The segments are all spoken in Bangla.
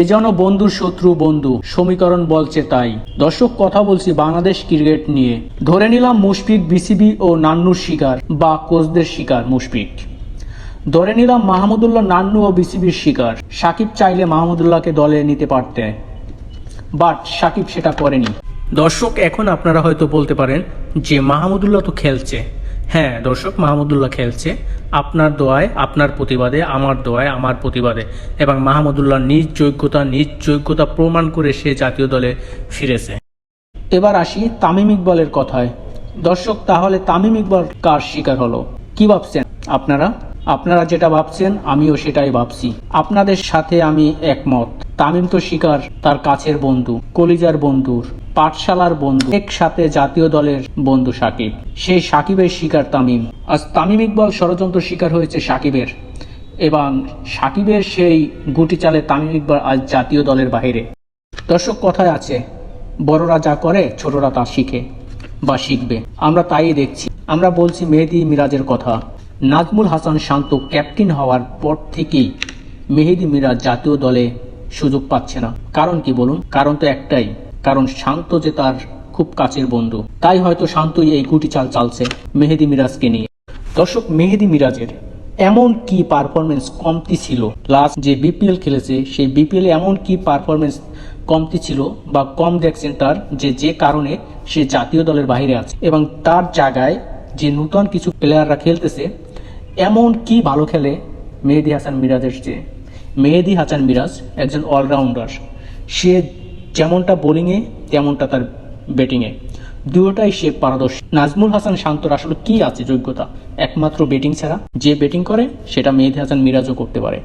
এ যেন বন্ধুর শত্রু বন্ধু, সমীকরণ বলছে তাই। দর্শক, কথা বলছি বাংলাদেশ ক্রিকেট নিয়ে। ধরে নিলাম মুশফিক বিসিবি ও নান্নুর শিকার বা কোচদের শিকার মুশফিক। ধরে নিলাম মাহমুদুল্লাহ নান্নু ও বিসিবির শিকার। সাকিব চাইলে মাহমুদুল্লাহকে দলে নিতে পারতে। বাট সাকিব সেটা করেনি। দর্শক, এখন আপনারা হয়তো বলতে পারেন যে মাহমুদুল্লাহ তো খেলছে। হ্যাঁ দর্শক, মাহমুদুল্লাহ খেলছে। আপনার দোয়ায়, আপনার প্রতিবাদে, আমার দোয়ায়, আমার প্রতিবাদে। এবং মাহমুদুল্লাহ নিজ যোগ্যতা নিজ যোগ্যতা প্রমাণ করে সে জাতীয় দলে ফিরেছে। এবার আসি তামিম ইকবলের কথায়। দর্শক, তাহলে তামিম ইকবাল কার শিকার হলো? কি ভাবছেন আপনারা? আপনারা যেটা ভাবছেন, আমিও সেটাই ভাবছি। আপনাদের সাথে আমি একমত। তামিম তো শিকার, তার কাছের বন্ধু, কলিজার বন্ধুর পাঠশালার বন্ধু, একসাথে জাতীয় দলের বন্ধু সাকিব। সেই সাকিবের শিকার তামিম। আজ তামিম ইকবাল ষড়যন্ত্র শিকার হয়েছে সাকিবের। এবং সাকিবের সেই গুটি চালে তামিম ইকবাল আজ জাতীয় দলের বাইরে দর্শক কথায় আছে, বড়রা যা করে, ছোটরা তা শিখে বা শিখবে। আমরা তাই দেখছি। আমরা বলছি মেহেদি মিরাজের কথা। নাজমুল হাসান শান্ত ক্যাপ্টেন হওয়ার পর থেকেই মেহেদি মিরাজ জাতীয় দলে সুযোগ পাচ্ছে না। কারণ কি বলুন? কারণ তো একটাই। কারণ শান্ত যে তার খুব কাছের বন্ধু। তাই হয়তো শান্তই এই গুটি চাল চালছে মেহেদি মিরাজকে নিয়ে। দর্শক, মেহেদি মিরাজের এমন কি পারফরমেন্স কমতি ছিল? লাস্ট যে বিপিএল খেলেছে, সেই বিপিএল এমন কি পারফরমেন্স কমতি ছিল বা কম দেখছেন তার যে যে কারণে সে জাতীয় দলের বাইরে আছে। এবং তার জায়গায় যে নূতন কিছু প্লেয়াররা খেলতেছে এমন কি ভালো খেলে মেহেদি হাসান মিরাজের চেয়ে? মেহেদি হাসান মিরাজ একজন অলরাউন্ডার সে যেমনটা বোলিংয়ে তেমনটা তার ব্যাটিংয়ে দুটোটাই সে পারদর্শী। নাজমুল হাসান শান্তর আসলে কি আছে যোগ্যতা? একমাত্র ব্যাটিং ছাড়া যে ব্যাটিং করে, সেটা মেহেদি হাসান মিরাজও করতে পারে।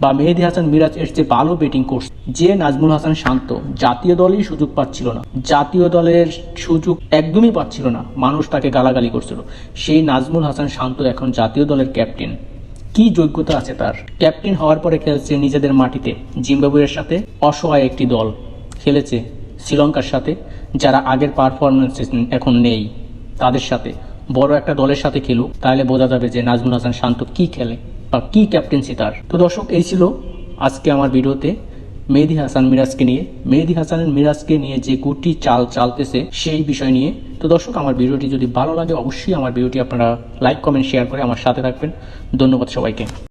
বা মেহেদি হাসান মিরাজ এর যে ভালো ব্যাটিং করছে যে নাজমুল হাসান শান্ত, জাতীয় দলেই সুযোগ পাচ্ছিল না। জাতীয় দলের সুযোগ একদমই পাচ্ছিল না। মানুষ তাকে গালাগালি করছিল। সেই নাজমুল হাসান শান্ত এখন জাতীয় দলের ক্যাপ্টেন। কি যোগ্যতা আছে তার? ক্যাপ্টেন হওয়ার পরে খেলছে নিজেদের মাটিতে। জিম্বাবুয়ের সাথে অসহায় একটি দল খেলেছে শ্রীলঙ্কার সাথে, যারা আগের পারফরমেন্স এখন নেই। তাদের সাথে। বড় একটা দলের সাথে খেলুক, তাহলে বোঝা যাবে যে নাজমুল হাসান শান্ত কি খেলে বা কি ক্যাপ্টেন্সি তার। তো দর্শক, এই ছিল আজকে আমার ভিডিওতে। মেহেদি হাসান মিরাজকে নিয়ে, মেহেদি হাসানের মিরাজকে নিয়ে যে গুটি চাল চালতেছে সেই বিষয় নিয়ে। তো দর্শক, আমার ভিডিওটি যদি ভালো লাগে, অবশ্যই আমার ভিডিওটি আপনারা লাইক কমেন্ট শেয়ার করে আমার সাথে থাকবেন। ধন্যবাদ সবাইকে।